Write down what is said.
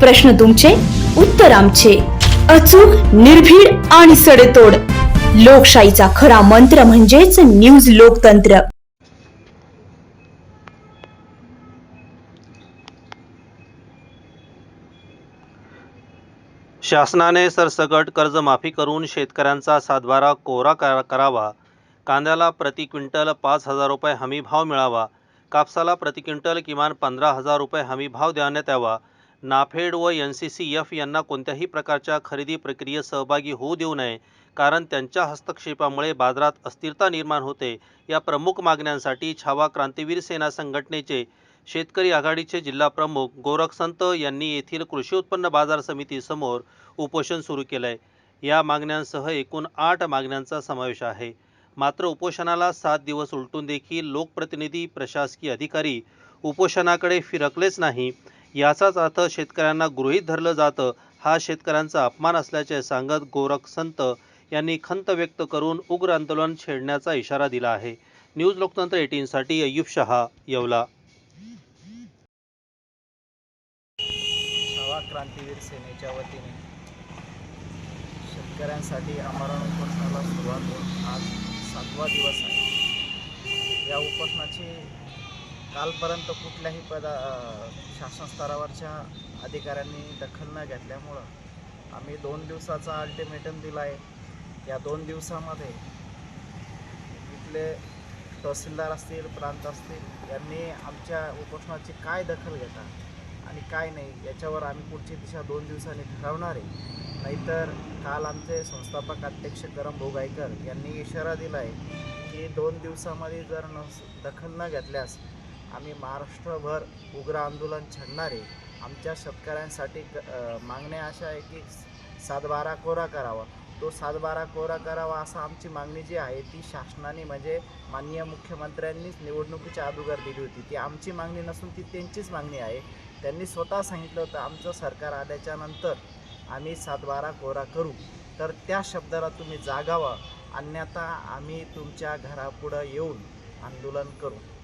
प्रश्न तुमचे उत्तर आमचे. अचूक निर्भीड आणि सडेतोड. लोकशाहीचा खरा मंत्र म्हणजेच न्यूज लोकतंत्र. शासनाने सरसकट कर्जमाफी करून शेतकऱ्यांचा सातबारा कोरा करावा. कांद्याला प्रति क्विंटल पाच हजार रुपये हमी भाव मिळावा. कापसाला प्रति क्विंटल किमान पंधरा हजार रुपये हमी भाव देण्यात यावा. नाफेड व एन सी सी एफ यांना कोणत्याही प्रकारच्या खरेदी प्रक्रियेत सहभागी होऊ देऊ नये कारण त्यांच्या हस्तक्षेपामुळे बाजारात अस्थिरता निर्माण होते. या प्रमुख मागण्यांसाठी छावा क्रांतीवीर सेना संघटनेचे शेतकरी आघाडीचे जिल्हा प्रमुख गोरख संत यांनी येथील कृषी उत्पन्न बाजार समितीसमोर उपोषण सुरू केलंय. या मागण्यांसह एकूण आठ मागण्यांचा समावेश आहे. मात्र उपोषणाला सात दिवस उलटून देखील लोकप्रतिनिधी प्रशासकीय अधिकारी उपोषणाकडे फिरकलेच नाही. याचाच अर्थ शेतकऱ्यांना गृहीत धरलं जातं. हा शेतकऱ्यांचा अपमान असल्याचे सांगत गोरख संत यांनी खंत व्यक्त करून उग्र आंदोलन छेडण्याचा इशारा दिला आहे. न्यूज लोकतंत्र एटीनसाठी अय्यूब शहा येवला. क्रांतीवीर सेनेच्या वतीने शेतकऱ्यांसाठी आमरण उपोषणाला सुरुवात होऊन आज सातवा दिवस आहे. या उपोषणाची कालपर्यंत कुठल्याही पदा शासन स्तरावरच्या अधिकाऱ्यांनी दखल न घेतल्यामुळं आम्ही दोन दिवसाचा अल्टिमेटम दिला आहे या दोन दिवसामध्ये इथले तहसीलदार असतील प्रांत असतील यांनी आमच्या उपोषणाची काय दखल घेतात आणि काय नाही याच्यावर आम्ही पुढची दिशा दोन दिवसांनी ठरवणार आहे. नाहीतर काल आमचे संस्थापक अध्यक्ष करम भोगाईकर यांनी इशारा दिला आहे की दोन दिवसामध्ये जर न दखल न घेतल्यास आम्ही महाराष्ट्रभर उग्र आंदोलन छडणारे आमच्या शेतकऱ्यांसाठी क- मागण्या अशा आहे की सातबारा कोरा करावा. तो सातबारा कोरा करावा असा आमची मागणी जी आहे ती शासनाने म्हणजे माननीय मुख्यमंत्र्यांनीच निवडणुकीच्या अगोदर दिली होती. ती आमची मागणी नसून ती त्यांचीच मागणी आहे. त्यांनी स्वतः सांगितलं होतं आमचं सरकार आल्याच्यानंतर आम्ही सातबारा कोरा करू. तर त्या शब्दाला तुम्ही जागावा. अन्यथा आम्ही तुमच्या घरापुढं येऊन आंदोलन करू.